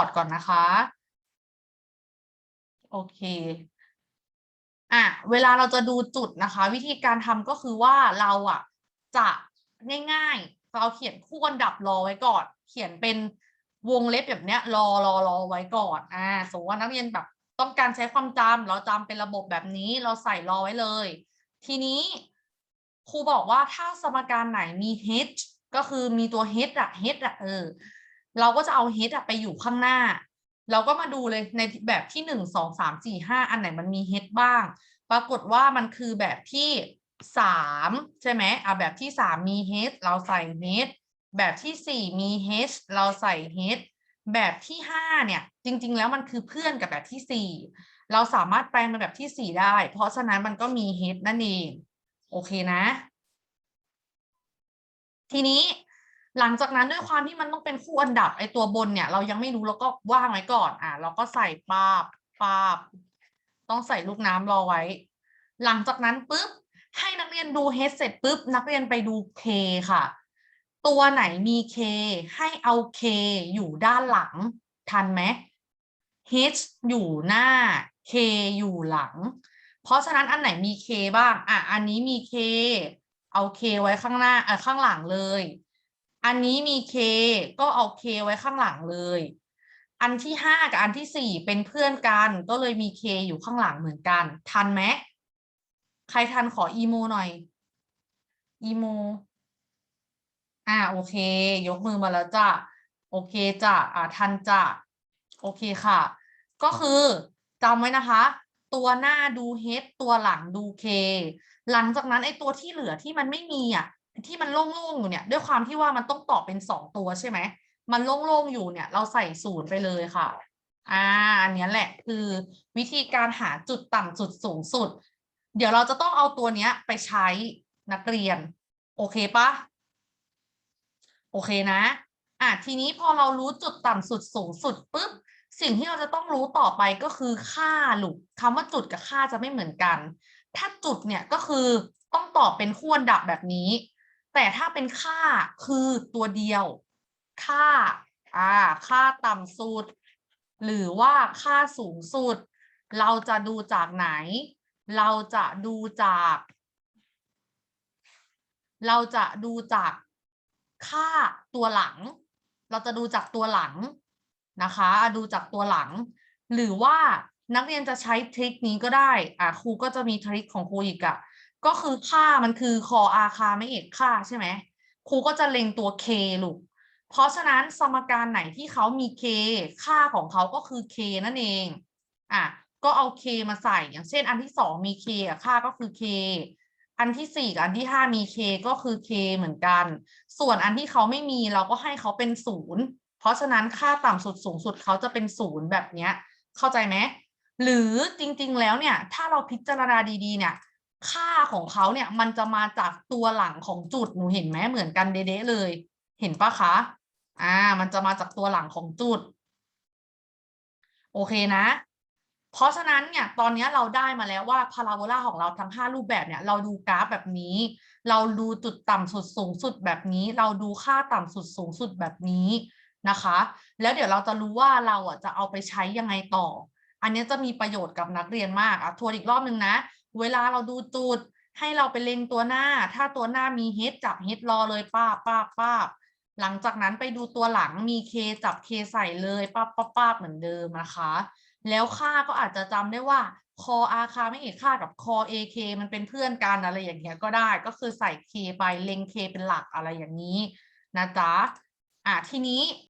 อดก่อนนะคะ โอเคอะเวลาเราจะดูจุดนะคะ วิธีการทำก็คือว่าเราอะจะง่ายๆเราเขียนคู่อันดับรอไว้ก่อน เขียนเป็นวงเล็บแบบเนี้ย รอรอรอไว้ก่อนอ่าสมมติว่านักเรียนแบบต้องการใช้ความจำเราจำเป็นระบบแบบนี้เราใส่รอไว้เลย ทีนี้ครูบอกว่าถ้าสมการไหนมี h ก็คือมีตัว h อะ h อะเออ เราก็จะเอา h อะไปอยู่ข้างหน้า เราก็มาดูเลยในแบบที่หนึ่งสองสามสี่ห้าอันไหนมันมี h บ้าง ปรากฏว่ามันคือแบบที่สามใช่ไหมอะแบบที่สามมี h เราใส่ h แบบที่สี่มี h เราใส่ h แบบที่ห้าเนี่ยจริง ๆ แล้วมันคือเพื่อนกับแบบที่สี่เราสามารถแปลงเป็นแบบที่สี่ได้ เพราะฉะนั้นมันก็มี h นั่นเอง โอเคนะ ทีนี้ หลังจากนั้นด้วยความที่มันต้องเป็นคู่อันดับไอตัวบนเนี่ย เรายังไม่รู้เราก็ว่างไว้ก่อน อะเราก็ใส่ปาบปาบ ต้องใส่ลูกน้ำรอไว้ หลังจากนั้นปุ๊บให้นักเรียนดู h เสร็จปุ๊บนักเรียนไปดู k ค่ะ ตัวไหนมี k ให้เอา k อยู่ด้านหลัง ทันไหม h อยู่หน้า k อยู่หลัง เพราะฉะนั้นอันไหนมี k บ้าง อะ อันนี้มี k เอา k ไว้ข้างหน้าเอ่อข้างหลังเลย อันนี้มี k ก็เอา k ไว้ข้างหลังเลย อันที่ห้ากับอันที่สี่เป็นเพื่อนกัน ก็เลยมี k อยู่ข้างหลังเหมือนกัน ทันไหมใครทันขออีโมหน่อยอีโมอ่าโอเค ยกมือมาแล้วจ้ะโอเคจ้ะอ่าทันจ้ะโอเคค่ะ ก็คือจำไว้นะคะ ตัวหน้าดู h ตัวหลังดู k หลังจากนั้นไอ้ตัวที่เหลือที่มันไม่มีอะ ที่มันโล่งๆอยู่เนี่ย ด้วยความที่ว่ามันต้องตอบเป็นสองตัวใช่ไหมมันโล่งๆอยู่เนี่ย เราใส่ศูนย์ไปเลยค่ะอ่าอันนี้แหละคือวิธีการหาจุดต่ำสุดสูงสุด เดี๋ยวเราจะต้องเอาตัวเนี้ยไปใช้นักเรียน โอเคปะโอเคนะอะทีนี้พอเรารู้จุดต่ำสุดสูงสุดปุ๊บสิ่งที่เราจะต้องรู้ต่อไปก็คือค่าลูกคำว่าจุดกับค่าจะไม่เหมือนกัน ถ้าจุดเนี่ยก็คือต้องตอบเป็นคู่อันดับแบบนี้ แต่ถ้าเป็นค่าคือตัวเดียว ค่าอ่าค่าต่ำสุด หรือว่าค่าสูงสุด เราจะดูจากไหน เราจะดูจาก เราจะดูจากค่าตัวหลัง เราจะดูจากตัวหลังนะคะ ดูจากตัวหลัง หรือว่านักเรียนจะใช้ทริคนี้ก็ได้อะครูก็จะมีทริคของครูอีกอะ ก็คือค่ามันคือคออาคาไม่เอกค่าใช่ไหมครูก็จะเล็งตัว k ลูก เพราะฉะนั้นสมการไหนที่เขามี k ค่าของเขาก็คือ k นั่นเอง อะ ก็เอา k มาใส่ อย่างเช่น อันที่สองมี k ค่าก็คือ k อันที่สี่กับอันที่ห้ามี k ก็คือ k เหมือนกัน ส่วนอันที่เขาไม่มีเราก็ให้เขาเป็นศูนย์เพราะฉะนั้นค่าต่ำสุดสูงสุดเขาจะเป็นศูนย์แบบเนี้ย เข้าใจไหม หรือจริงๆแล้วเนี่ย ถ้าเราพิจารณาดีๆเนี่ย ค่าของเขาเนี่ยมันจะมาจากตัวหลังของจุดหนูเห็นไหมเหมือนกันเด๊ะๆเลย เห็นปะคะอ่า มันจะมาจากตัวหลังของจุด โอเคนะ เพราะฉะนั้นเนี่ย ตอนนี้เราได้มาแล้วว่าพาราโบลาของเราทั้ง 5 รูปแบบเนี่ย เราดูกราฟแบบนี้ เราดูจุดต่ำสุดสูงสุดแบบนี้ เราดูค่าต่ำสุดสูงสุดแบบนี้นะคะ แล้วเดี๋ยวเราจะรู้ว่าเราอะจะเอาไปใช้ยังไงต่อ อันนี้จะมีประโยชน์กับนักเรียนมากอะทวนอีกรอบนึงนะ เวลาเราดูจุด ให้เราไปเล็งตัวหน้า ถ้าตัวหน้ามีเฮดจับเฮดรอเลยป้าป้าป้าหลังจากนั้นไปดูตัวหลังมีเคจับเคใส่เลยป้าป้าป้าเหมือนเดิมนะคะ แล้วค่าก็อาจจะจำได้ว่าคออาคาไม่เอกค่ากับคอเอเคมันเป็นเพื่อนกันอะไรอย่างเงี้ยก็ได้ก็คือใส่เคไปเล็งเคเป็นหลักอะไรอย่างนี้นะจ๊ะอะทีนี้